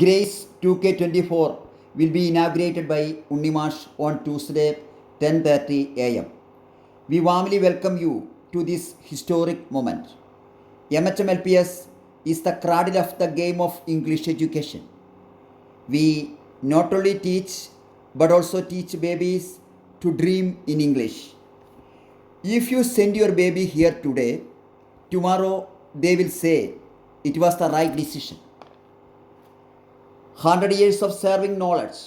Grace 2K24 will be inaugurated by Unnimash on Tuesday, 10:30 a.m. We warmly welcome you to this historic moment. MHMLPS is the cradle of the game of English education. We not only teach but also teach babies to dream in English. If you send your baby here today, tomorrow they will say it was the right decision. Hundred years of serving knowledge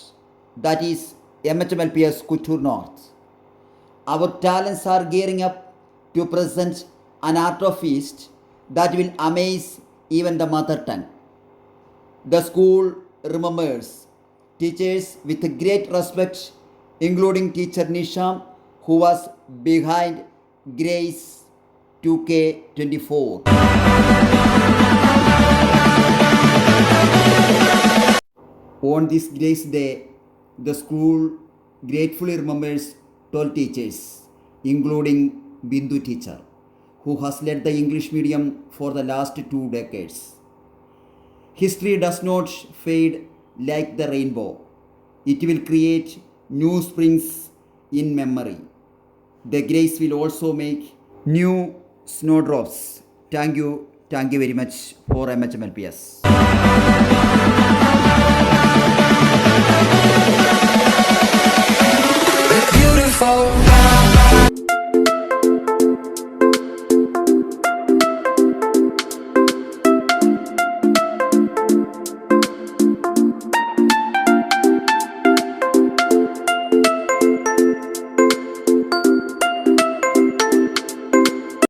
that is M H M L P S Kuttoor north our talents are gearing up to present an art of feast that will amaze even the mother tongue. The school remembers teachers with great respect, including teacher Nisham, who was behind Grace 2K24. On this Grace Day, the school gratefully remembers 12 teachers, including Bindu teacher, who has led the English medium for the last 2 decades. History does not fade like the rainbow. It will create new springs in memory. The grace will also make new snowdrops. Thank you very much for MHMLPS.